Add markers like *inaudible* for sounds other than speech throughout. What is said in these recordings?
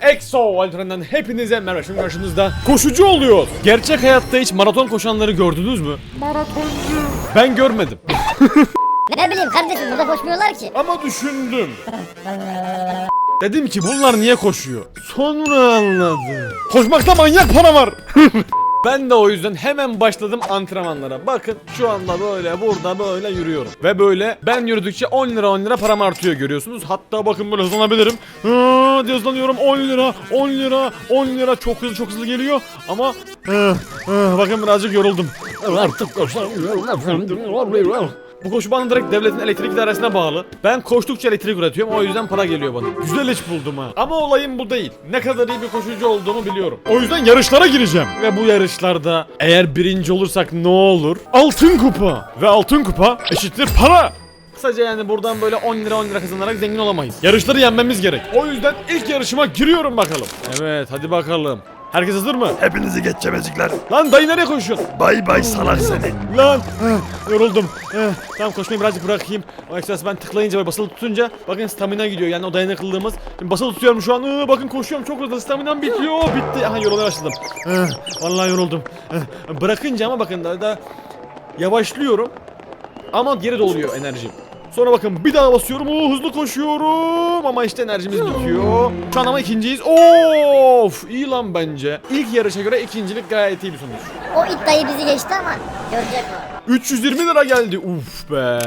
EXO Alperen'den hepinize merhaba şimdi karşınızda koşucu oluyor. Gerçek hayatta hiç maraton koşanları gördünüz mü? Maratoncu. Ben görmedim. *laughs* Ne bileyim kardeşim burada koşmuyorlar ki. Ama düşündüm. Dedim ki bunlar niye koşuyor? Sonra anladım. Koşmakta manyak para var. *laughs* Ben de o yüzden hemen başladım antrenmanlara. Bakın şu anda böyle burada böyle yürüyorum. Ve böyle ben yürüdükçe 10 lira 10 lira param artıyor görüyorsunuz. Hatta bakın böyle hızlanabilirim. Hı, diye hızlanıyorum 10 lira 10 lira 10 lira çok hızlı çok hızlı geliyor. Ama hı, hı, bakın birazcık yoruldum. Artık koşamıyorum. Bu koşu bana direkt devletin elektrik dairesine bağlı. Ben koştukça elektrik üretiyorum o yüzden para geliyor bana. Güzel iş buldum ha. Ama olayım bu değil. Ne kadar iyi bir koşucu olduğumu biliyorum. O yüzden yarışlara gireceğim. Ve bu yarışlarda eğer birinci olursak ne olur? Altın kupa. Ve altın kupa eşittir para. Kısaca yani buradan böyle 10 lira 10 lira kazanarak zengin olamayız. Yarışları yenmemiz gerek. O yüzden ilk yarışıma giriyorum bakalım. Evet hadi bakalım. Herkes hazır mı? Hepinizi geçemezikler. Lan dayı nereye koşuyorsun? Bay bay salak seni. Lan ah, yoruldum. Ah, tamam koşmayı birazcık bırakayım. O ekstrası ben tıklayınca ve basılı tutunca bakın stamina gidiyor yani o dayanıklılığımız. Şimdi basılı tutuyorum şu an. Aa, bakın koşuyorum çok hızlı staminam bitiyor. Bitti. Aha yorulmaya başladım. Ah, vallahi yoruldum. Ah, bırakınca ama bakın da, da yavaşlıyorum. Ama geri doluyor enerjim. Sonra bakın bir daha basıyorum. Oo, hızlı koşuyorum. Ama işte enerjimiz bitiyor. Şu an ama ikinciyiz. Of iyi lan bence. İlk yarışa göre ikincilik gayet iyi bir sonuç. O it dayı bizi geçti ama görecek o. 320 lira geldi. Uf be.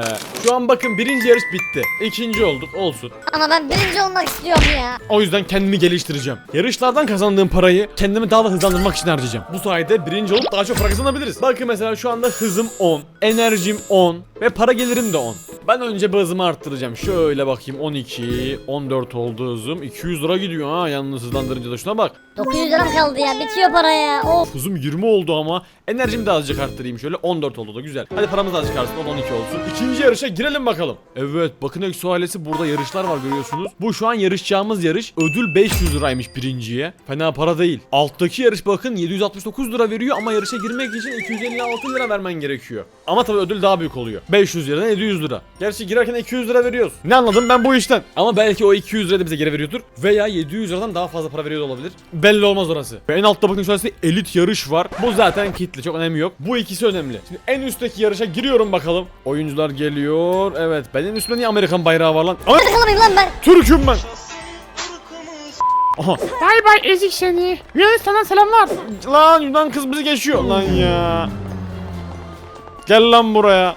Şu an bakın birinci yarış bitti. İkinci olduk. Olsun. Ama ben birinci olmak istiyorum ya. O yüzden kendimi geliştireceğim. Yarışlardan kazandığım parayı kendimi daha da hızlandırmak için harcayacağım. Bu sayede birinci olup daha çok para kazanabiliriz. Bakın mesela şu anda hızım 10, enerjim 10 ve para gelirim de 10. Ben önce bir hızımı arttıracağım. Şöyle bakayım 12, 14 oldu hızım. 200 lira gidiyor ha yalnız hızlandırınca da şuna bak. 900 liram kaldı ya bitiyor para ya. Of. Hızım 20 oldu ama enerjimi de azıcık arttırayım şöyle 14 oldu da güzel. Hadi paramız da azıcık artsın o da 12 olsun. İkinci yarışa girelim bakalım. Evet bakın Exo ailesi burada yarışlar var görüyorsunuz. Bu şu an yarışacağımız yarış ödül 500 liraymış birinciye. Fena para değil. Alttaki yarış bakın 769 lira veriyor ama yarışa girmek için 256 lira vermen gerekiyor. Ama tabii ödül daha büyük oluyor. 500 liradan 700 lira. Gerçi girerken 200 lira veriyoruz. Ne anladım ben bu işten. Ama belki o 200 lira da bize geri veriyordur. Veya 700 liradan daha fazla para veriyor olabilir. Belli olmaz orası. Ve en altta bakın şöyle elit yarış var. Bu zaten kitli çok önemi yok. Bu ikisi önemli. Şimdi en üstteki yarışa giriyorum bakalım. Oyuncular geliyor. Evet. Benim üstümde niye Amerikan bayrağı var lan? Kalamayayım lan ben. Türk'üm ben. Aha. Bay bay ezik seni. Yunanistan'dan selamlar. Lan Yunan kız bizi geçiyor lan ya. Gel lan buraya.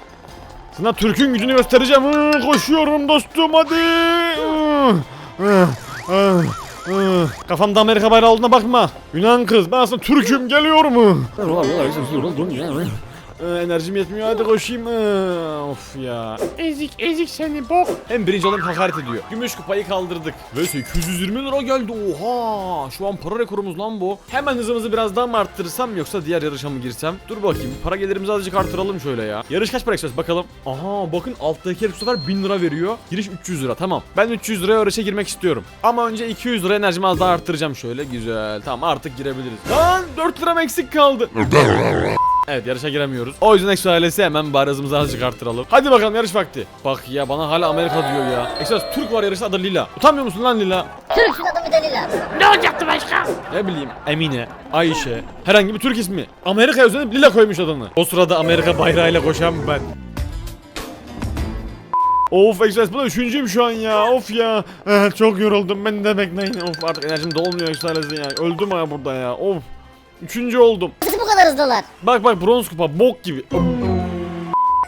Sana Türk'ün gücünü göstereceğim. Hı, koşuyorum dostum hadi. Hı, hı, hı, hı. Kafamda Amerika bayrağı olduğuna bakma. Yunan kız ben aslında Türk'üm geliyor mu? Ee, enerjim yetmiyor hadi koşayım. Ee, of ya. Ezik ezik seni bok. Hem birinci olayım hakaret ediyor. Gümüş kupayı kaldırdık. Ve 820 lira geldi. Oha! Şu an para rekorumuz lan bu. Hemen hızımızı biraz daha mı arttırırsam yoksa diğer yarışa mı girsem? Dur bakayım. Para gelirimizi azıcık artıralım şöyle ya. Yarış kaç para istiyoruz bakalım. Aha bakın alttaki yarış bu sefer 1000 lira veriyor. Giriş 300 lira tamam. Ben 300 liraya yarışa girmek istiyorum. Ama önce 200 lira enerjimi az daha arttıracağım şöyle. Güzel. Tamam artık girebiliriz. Lan 4 liram eksik kaldı. Evet yarışa giremiyoruz. O yüzden Exo ailesi hemen bari hızımızı azıcık arttıralım. Hadi bakalım yarış vakti. Bak ya bana hala Amerika diyor ya. Exo Türk var yarışta adı Lila. Utanmıyor musun lan Lila? Türk'ün adı Müdeli lazım. Ne olacaktı başka? Ne bileyim Emine, Ayşe, herhangi bir Türk ismi. Amerika özenip Lila koymuş adını. O sırada Amerika bayrağıyla koşan ben. Of Express bu da üçüncüyüm şu an ya of ya Eh, Çok yoruldum ben de bekleyin Of artık enerjim dolmuyor Express ya Öldüm ha burada ya of Üçüncü oldum kadar hızlılar? Bak bak bronz kupa bok gibi.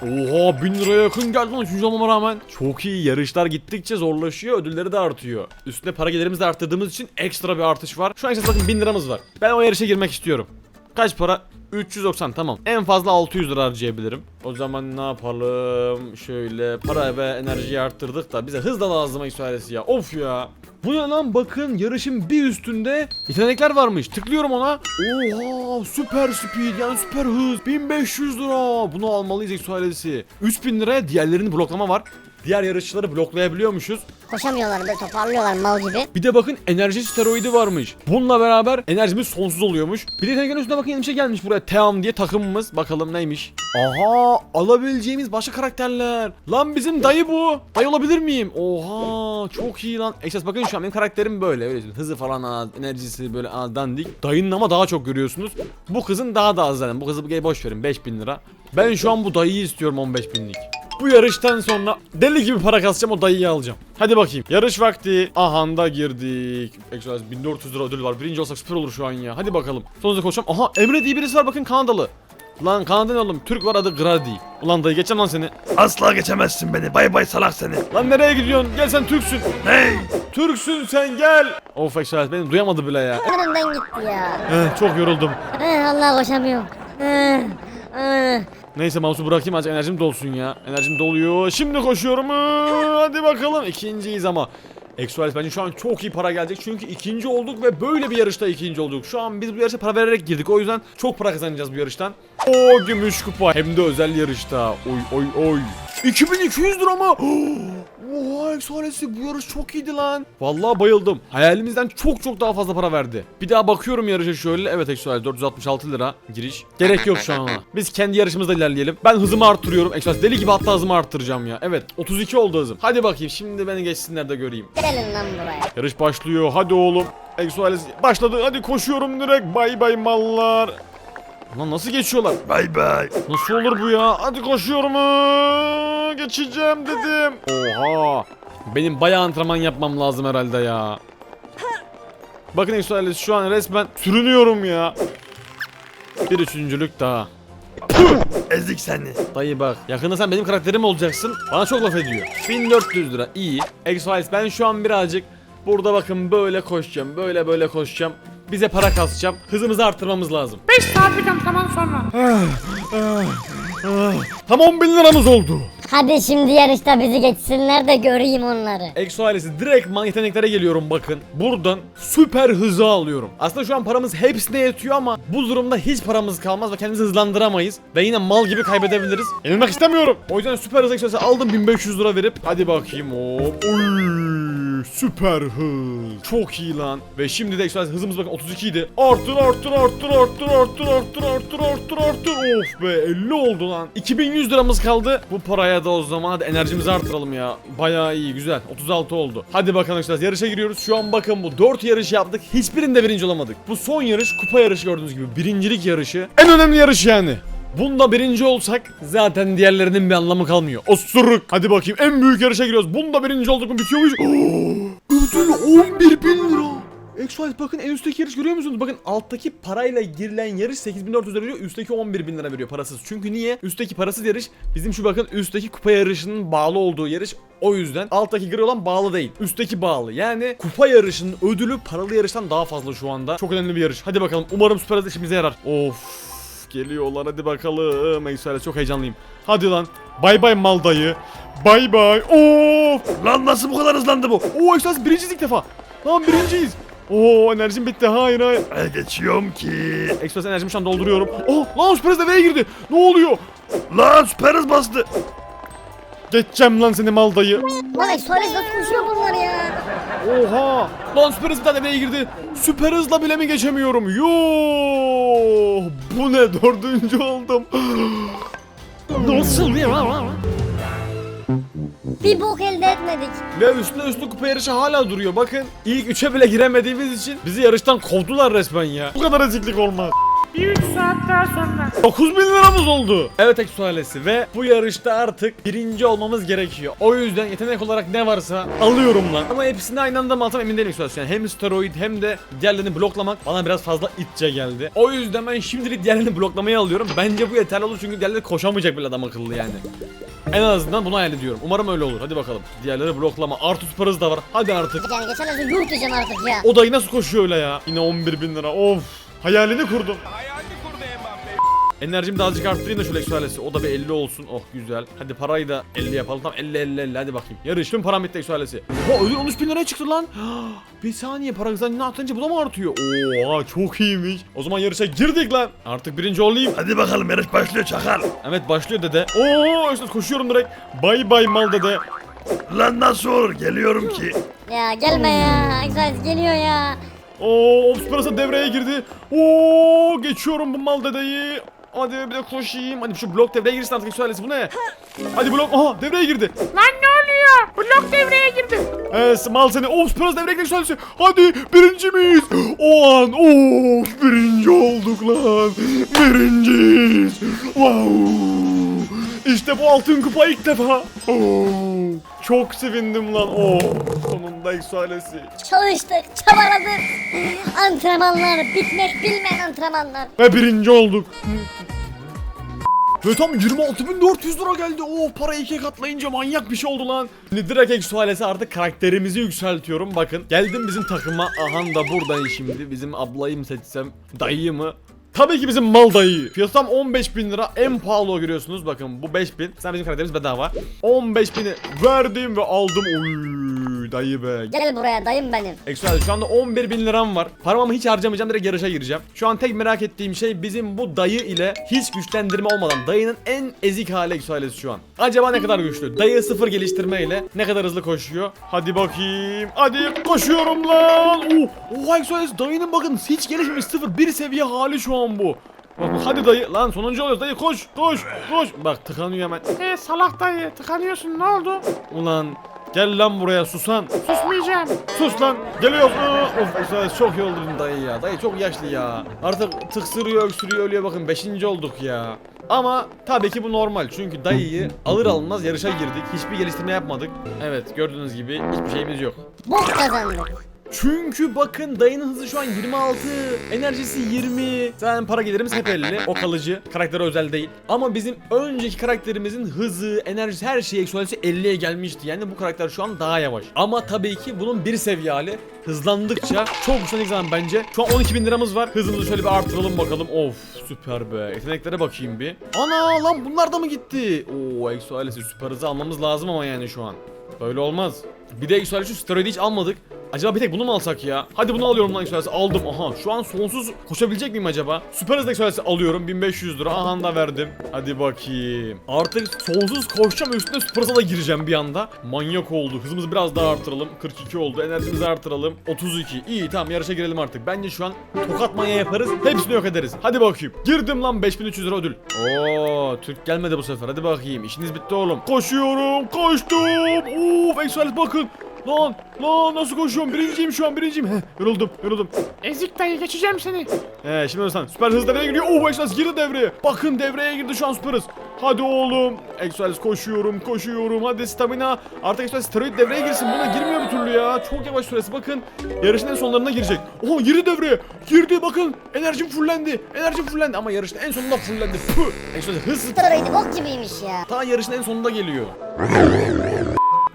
Oha 1000 liraya yakın geldi lan 3. olmama rağmen. Çok iyi yarışlar gittikçe zorlaşıyor ödülleri de artıyor. Üstüne para gelirimizi de arttırdığımız için ekstra bir artış var. Şu an işte bakın 1000 liramız var. Ben o yarışa girmek istiyorum. Kaç para? 390 tamam. En fazla 600 lira harcayabilirim. O zaman ne yapalım? Şöyle para ve enerjiyi arttırdık da bize hız da lazım eksualesi ya. Of ya. Bu ne lan bakın yarışın bir üstünde yetenekler varmış. Tıklıyorum ona. Oha süper speed yani süper hız. 1500 lira. Bunu almalıyız eksualesi. 3000 liraya diğerlerini bloklama var. Diğer yarışçıları bloklayabiliyormuşuz. Koşamıyorlar böyle toparlıyorlar mal gibi. Bir de bakın enerji steroidi varmış. Bununla beraber enerjimiz sonsuz oluyormuş. Bir de tenekenin üstüne bakın yeni bir şey gelmiş buraya. Team diye takımımız. Bakalım neymiş. Aha alabileceğimiz başka karakterler. Lan bizim dayı bu. Dayı olabilir miyim? Oha çok iyi lan. Esas bakın şu an benim karakterim böyle. Öyle. Hızı falan az, enerjisi böyle az dandik. Dayının ama daha çok görüyorsunuz. Bu kızın daha da az zaten. Bu kızı bu boş verin 5000 lira. Ben şu an bu dayıyı istiyorum 15 binlik. Bu yarıştan sonra deli gibi para kasacağım o dayıyı alacağım. Hadi bakayım. Yarış vakti. Ahanda girdik. Exodus 1400 lira ödül var. Birinci olsak süper olur şu an ya. Hadi bakalım. Sonunda koşacağım. Aha Emre diye birisi var bakın Kanadalı. Lan Kanadalı oğlum. Türk var adı Grady. Ulan dayı geçeceğim lan seni. Asla geçemezsin beni. Bay bay salak seni. Lan nereye gidiyorsun? Gel sen Türksün. Hey! Türksün sen gel. Of Exodus beni duyamadı bile ya. Önümden gitti ya. Eh, çok yoruldum. Eh, Allah koşamıyorum. Eh, eh. Neyse mouse'u bırakayım azıcık enerjim dolsun ya. Enerjim doluyor. Şimdi koşuyorum. Ee, Hadi bakalım. İkinciyiz ama. Exoales bence şu an çok iyi para gelecek çünkü ikinci olduk ve böyle bir yarışta ikinci olduk. Şu an biz bu yarışa para vererek girdik o yüzden çok para kazanacağız bu yarıştan. O gümüş kupa hem de özel yarışta. Oy oy oy. 2200 lira mı? *gasps* Oha Exoales'i bu yarış çok iyiydi lan. Vallahi bayıldım. Hayalimizden çok çok daha fazla para verdi. Bir daha bakıyorum yarışa şöyle. Evet Exoales 466 lira giriş. Gerek yok şu an. Biz kendi yarışımızda ilerleyelim. Ben hızımı arttırıyorum. Exoales deli gibi hatta hızımı arttıracağım ya. Evet 32 oldu hızım. Hadi bakayım şimdi beni geçsinler de göreyim. Gelin lan buraya. Yarış başlıyor. Hadi oğlum. Exoales başladı. Hadi koşuyorum direkt. Bay bay mallar. Lan nasıl geçiyorlar? Bay bay. Nasıl olur bu ya? Hadi koşuyorum. Geçeceğim dedim. Oha. Benim bayağı antrenman yapmam lazım herhalde ya. Bakın Exoales şu an resmen sürünüyorum ya. Bir üçüncülük daha. Ezik seni. Dayı bak yakında sen benim karakterim olacaksın. Bana çok laf ediyor. 1400 lira iyi. Exoales ben şu an birazcık burada bakın böyle koşacağım. Böyle böyle koşacağım. Bize para kasacağım. Hızımızı arttırmamız lazım. 5 saatlik antrenman sonra. Tam 10 bin liramız oldu. Hadi şimdi yarışta bizi geçsinler de göreyim onları. Exo ailesi direkt yeteneklere geliyorum bakın. Buradan süper hızı alıyorum. Aslında şu an paramız hepsine yetiyor ama bu durumda hiç paramız kalmaz ve kendimizi hızlandıramayız. Ve yine mal gibi kaybedebiliriz. Yenilmek istemiyorum. O yüzden süper hız Exo aldım 1500 lira verip. Hadi bakayım hop. Oy, süper hız. Çok iyi lan. Ve şimdi de Ailesi hızımız bakın 32 idi. Arttır arttır arttır arttır arttır arttır arttır arttır arttır. Of be 50 oldu lan. 2100 liramız kaldı. Bu paraya da o zaman hadi enerjimizi arttıralım ya. Bayağı iyi güzel. 36 oldu. Hadi bakalım arkadaşlar yarışa giriyoruz. Şu an bakın bu 4 yarış yaptık. Hiçbirinde birinci olamadık. Bu son yarış kupa yarışı gördüğünüz gibi. Birincilik yarışı. En önemli yarış yani. Bunda birinci olsak zaten diğerlerinin bir anlamı kalmıyor. Osuruk. Hadi bakayım en büyük yarışa giriyoruz. Bunda birinci olduk mu bitiyor muyuz? *gasps* Ödül 11 bin lira. Exoalesi bakın en üstteki yarış görüyor musunuz? Bakın alttaki parayla girilen yarış 8400 lira veriyor. Üstteki 11 bin lira veriyor parasız. Çünkü niye? Üstteki parasız yarış bizim şu bakın üstteki kupa yarışının bağlı olduğu yarış. O yüzden alttaki gri olan bağlı değil. Üstteki bağlı. Yani kupa yarışının ödülü paralı yarıştan daha fazla şu anda. Çok önemli bir yarış. Hadi bakalım. Umarım süper işimize yarar. Of. Geliyorlar hadi bakalım. Exoales çok heyecanlıyım. Hadi lan. Bay bay mal dayı. Bay bay. Of. Lan nasıl bu kadar hızlandı bu? Oo Exoales birinciyiz ilk defa. Lan birinciyiz. Oo enerjim bitti. Hayır hayır. E, geçiyorum ki. Express enerjimi şu an dolduruyorum. Oh lan Express devreye girdi. Ne oluyor? Lan süper hız bastı. Geçeceğim lan seni mal dayı. Lan Exoales nasıl koşuyor bunlar ya? Oha. Lan süper hız bir tane devreye girdi. Süper hızla bile mi geçemiyorum? Yo. Bu ne dördüncü oldum. Nasıl ya? Bir bok elde etmedik. Ve üstüne üstlü kupa yarışı hala duruyor. Bakın ilk üçe bile giremediğimiz için bizi yarıştan kovdular resmen ya. Bu kadar eziklik olmaz. Bir 3 saat daha sonra. 9000 liramız oldu. Evet Eksu ailesi ve bu yarışta artık birinci olmamız gerekiyor. O yüzden yetenek olarak ne varsa alıyorum lan. Ama hepsini aynı anda mı alsam emin değilim Eksu ailesi. Yani hem steroid hem de diğerlerini bloklamak bana biraz fazla itçe geldi. O yüzden ben şimdilik diğerlerini bloklamayı alıyorum. Bence bu yeterli olur çünkü diğerleri koşamayacak bile adam akıllı yani. En azından bunu hayal ediyorum. Umarım öyle olur. Hadi bakalım. Diğerleri bloklama. Artı süper hız da var. Hadi artık. Yani geçen hafta yurt diyeceğim artık ya. O dayı nasıl koşuyor öyle ya? Yine 11 bin lira. Of. Hayalini kurdum. Enerjimi de azıcık arttırayım da şu Lexuales'i. O da bir 50 olsun. Oh güzel. Hadi parayı da 50 yapalım. Tamam 50 50 50 hadi bakayım. Yarış tüm param bitti Lexuales'i. Oha ödül 13 bin liraya çıktı lan. *gasps* bir saniye para kazanını artınca bu da mı artıyor? Oha çok iyiymiş. O zaman yarışa girdik lan. Artık birinci olayım. Hadi bakalım yarış başlıyor çakal. Evet başlıyor dede. Oo işte koşuyorum direkt. Bay bay mal dede. Lan nasıl olur geliyorum ki. Ya gelme ya. Exodus geliyor ya. Oo, Hız'a devreye girdi. Oo, geçiyorum bu mal dedeyi. Hadi bir de koşayım. Hadi şu blok devreye girsin artık Exodus bu ne? Hadi blok, aha devreye girdi. Lan ne oluyor? Blok devreye girdi. Evet mal seni. Süper Hız devreye girdi Exodus. Hadi birinci miyiz? O an of birinci olduk lan. Birinciyiz. Wow. İşte bu altın kupa ilk defa. Oo, çok sevindim lan. Oh, sonunda Exodus'i. Çalıştık, çabaladık. Antrenmanlar, bitmek bilmeyen antrenmanlar. Ve birinci olduk. Ve tam 26.400 lira geldi. Oh parayı ikiye katlayınca manyak bir şey oldu lan. Şimdi direkt eksualesi artık karakterimizi yükseltiyorum. Bakın geldim bizim takıma. Aha da buradan şimdi. Bizim ablayı mı seçsem dayıyı mı? Tabii ki bizim mal dayı. Fiyatı tam 15 bin lira. En pahalı o görüyorsunuz. Bakın bu 5 bin. Sen bizim karakterimiz bedava. 15 bini verdim ve aldım. Oy dayı be. Gel buraya dayım benim. Eksual şu anda 11 bin liram var. Paramı hiç harcamayacağım direkt yarışa gireceğim. Şu an tek merak ettiğim şey bizim bu dayı ile hiç güçlendirme olmadan dayının en ezik hali Eksualesi şu an. Acaba ne kadar güçlü? Dayı sıfır geliştirme ile ne kadar hızlı koşuyor? Hadi bakayım. Hadi koşuyorum lan. Oh, oh Eksualesi dayının bakın hiç gelişmemiş sıfır bir seviye hali şu an bu. Bak, hadi dayı lan sonuncu oluyoruz dayı koş koş koş. Bak tıkanıyor hemen. Ee salak dayı tıkanıyorsun ne oldu? Ulan gel lan buraya susan. Susmayacağım. Sus lan geliyoruz. Aa, Of Esra çok yoruldum dayı ya. Dayı çok yaşlı ya. Artık tıksırıyor öksürüyor ölüyor bakın 5. olduk ya. Ama tabii ki bu normal çünkü dayıyı alır almaz yarışa girdik. Hiçbir geliştirme yapmadık. Evet gördüğünüz gibi hiçbir şeyimiz yok. Bok kazandık. Çünkü bakın dayının hızı şu an 26, enerjisi 20. Zaten para gelirimiz hep 50. O kalıcı. Karaktere özel değil. Ama bizim önceki karakterimizin hızı, enerjisi her şeyi eksualisi 50'ye gelmişti. Yani bu karakter şu an daha yavaş. Ama tabii ki bunun bir seviye hali hızlandıkça çok güçlenecek zaman bence. Şu an 12 bin liramız var. Hızımızı şöyle bir artıralım bakalım. Of süper be. Yeteneklere bakayım bir. Ana lan bunlar da mı gitti? Oo eksualisi süper hızı almamız lazım ama yani şu an. Böyle olmaz. Bir de eksualisi steroidi hiç almadık. Acaba bir tek bunu mu alsak ya? Hadi bunu alıyorum lan Express. Aldım. Aha şu an sonsuz koşabilecek miyim acaba? Süper hızlı Express alıyorum. 1500 lira. Aha da verdim. Hadi bakayım. Artık sonsuz koşacağım üstüne süper hıza da gireceğim bir anda. Manyak oldu. Hızımızı biraz daha artıralım. 42 oldu. Enerjimizi artıralım. 32. İyi tamam yarışa girelim artık. Bence şu an tokat manya yaparız. Hepsini yok ederiz. Hadi bakayım. Girdim lan 5300 lira ödül. Oo Türk gelmedi bu sefer. Hadi bakayım. İşiniz bitti oğlum. Koşuyorum. Koştum. Uf Express bakın. Lan lan nasıl koşuyorum? Birinciyim şu an birinciyim. Heh, yoruldum yoruldum. Ezik dayı geçeceğim seni. He şimdi sen süper hız devreye giriyor. Oh Express girdi devreye. Bakın devreye girdi şu an süper hız. Hadi oğlum. Express koşuyorum koşuyorum. Hadi stamina. Artık Express steroid devreye girsin. Buna girmiyor bir türlü ya. Çok yavaş süresi. Bakın Yarışın en sonlarına girecek. Oha girdi devreye. Girdi bakın. Enerjim fullendi. Enerjim fullendi. Ama yarışın en sonunda fullendi. Puh! Express hız Steroidi bok gibiymiş ya. Ta yarışın en sonunda geliyor.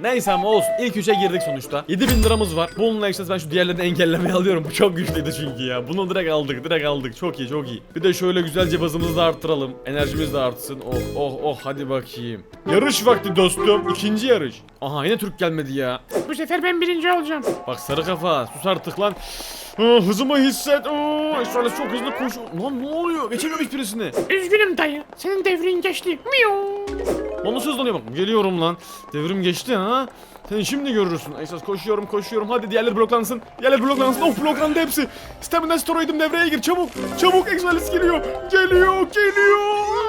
Neyse ama olsun. İlk üçe girdik sonuçta. 7000 liramız var. Bununla işte ben şu diğerlerini engellemeyi alıyorum. Bu çok güçlüydü çünkü ya. Bunu direkt aldık. Direkt aldık. Çok iyi çok iyi. Bir de şöyle güzelce hızımızı da arttıralım. Enerjimiz de artsın. Oh oh oh hadi bakayım. Yarış vakti dostum. İkinci yarış. Aha yine Türk gelmedi ya. Bu sefer ben birinci olacağım. Bak sarı kafa. Sus artık lan. Hızımı hisset. Aa, şöyle çok hızlı koş. Lan ne oluyor? Geçemiyorum hiçbirisini. Üzgünüm dayı. Senin devrin geçti. Miyo. Lan nasıl hızlanıyor bak geliyorum lan Devrim geçti ha Sen şimdi görürsün. Esas koşuyorum koşuyorum. Hadi diğerleri bloklansın. Diğerleri bloklansın. Of bloklandı hepsi. Stamina steroidim devreye gir. Çabuk Çabuk. Exvalis geliyor. Geliyor geliyor.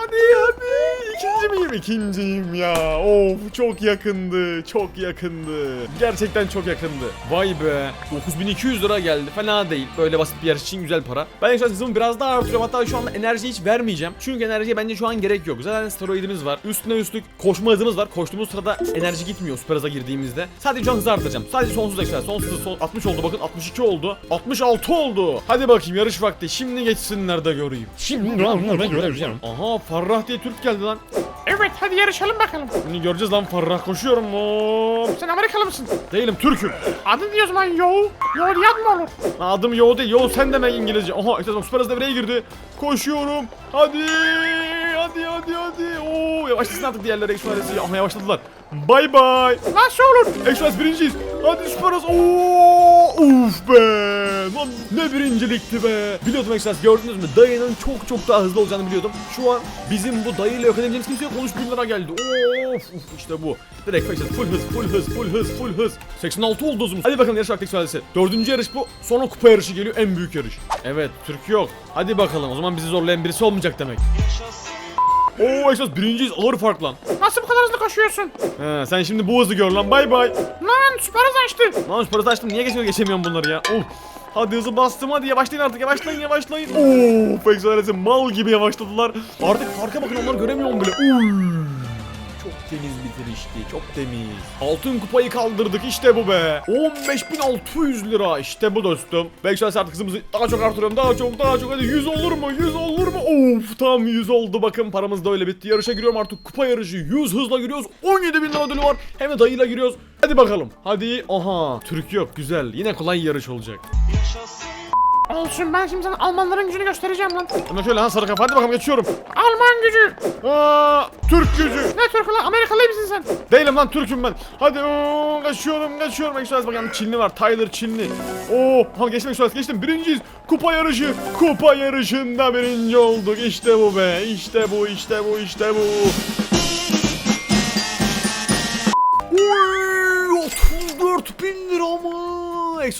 Hadi hadi. İkinci miyim ikinciyim ya? Of çok yakındı çok yakındı. Gerçekten çok yakındı. Vay be. 9200 lira geldi. Fena değil. Böyle basit bir yarış için güzel para. Ben Exvalis hızımı biraz daha artırıyorum hatta şu anda enerji hiç vermeyeceğim. Çünkü enerjiye bence şu an gerek yok. Zaten steroidimiz var. Üstüne üstlük koşma hızımız var. Koştuğumuz sırada enerji gitmiyor. Süper hıza girdiğimizde Sadece şu an hızı artıracağım Sadece sonsuz ekstra Sonsuz son 60 oldu bakın 62 oldu 66 oldu. Hadi bakayım yarış vakti. Şimdi geçsinler de göreyim. Şimdi onları göreceğim. Aha Farrah diye Türk geldi lan. Evet hadi yarışalım bakalım. Şimdi göreceğiz lan Farrah koşuyorum. Hop. Sen Amerikalı mısın? Değilim Türk'üm. Adın diyor zaman? Yo. Yo yad mı olur? Adım Yo değil Yo sen demek İngilizce. Aha işte bak süper hız devreye girdi. Koşuyorum. Hadi yavaşlasın artık diğerleri Express'i Ama yavaşladılar Bay bay Nasıl olur? Express birinciyiz Hadi süper hız Oo Uf be Lan ne birincilikti be. Biliyordum Express gördünüz mü? Dayının çok çok daha hızlı olacağını biliyordum. Şu an bizim bu dayıyla yok edebileceğimiz kimse yok. 13 bin lira geldi. Of, uf, işte bu. Direkt Express full hız full hız full hız full hız. 86 oldu hızımız. Hadi bakalım yarış vakti Express'e. Dördüncü yarış bu. Sonra kupa yarışı geliyor. En büyük yarış. Evet Türk yok. Hadi bakalım o zaman bizi zorlayan birisi olmayacak demek. Oo Express birinciyiz ağır fark lan. Nasıl bu kadar hızlı koşuyorsun? He, sen şimdi bu hızı gör lan bay bay. Lan süper hız açtı. Lan şu parası açtım niye geçmiyor geçemiyorum bunları ya. Of. Hadi hızı bastım hadi yavaşlayın artık yavaşlayın yavaşlayın. Oo, Pex ailesi mal gibi yavaşladılar. Artık farka bakın onlar göremiyorum bile. Uy. Çok temiz bitirişti çok temiz. Altın kupayı kaldırdık işte bu be. 15.600 lira işte bu dostum. Ailesi artık hızımızı daha çok artırıyorum daha çok daha çok hadi 100 olur mu 100 olur mu? Of tam 100 oldu bakın paramız da öyle bitti. Yarışa giriyorum artık kupa yarışı 100 hızla giriyoruz. 17 bin lira ödülü var. Hem de dayıyla giriyoruz. Hadi bakalım. Hadi. Aha. Türk yok. Güzel. Yine kolay yarış olacak. Olsun ben şimdi sana Almanların gücünü göstereceğim lan. Hemen şöyle ha sarı kafa. Hadi bakalım geçiyorum. Alman gücü. Aa, Türk gücü. Ne Türk lan Amerikalı mısın sen? Değilim lan Türk'üm ben. Hadi oo, kaçıyorum kaçıyorum. Eksuaz bakayım Çinli var. Tyler Çinli. Oo, ha geçtim Eksuaz geçtim. Birinciyiz. Kupa yarışı. Kupa yarışında birinci olduk. İşte bu be. İşte bu işte bu işte bu.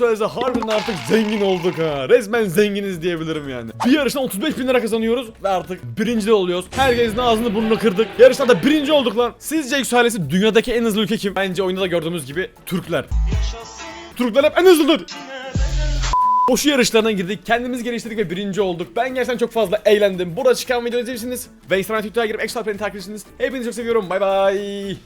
Mı? Exoales'e harbiden artık zengin olduk ha. Resmen zenginiz diyebilirim yani. Bir yarıştan 35 bin lira kazanıyoruz ve artık birinci de oluyoruz. Herkesin ağzını burnunu kırdık. Yarışta da birinci olduk lan. Sizce Exoales'i dünyadaki en hızlı ülke kim? Bence oyunda da gördüğümüz gibi Türkler. Türkler hep en hızlıdır. Koşu yarışlarına girdik, kendimizi geliştirdik ve birinci olduk. Ben gerçekten çok fazla eğlendim. Burada çıkan videoları izleyebilirsiniz. Ve Instagram Twitter'a girip Extra Planet'i takip edersiniz. Hepinizi çok seviyorum. Bay bay.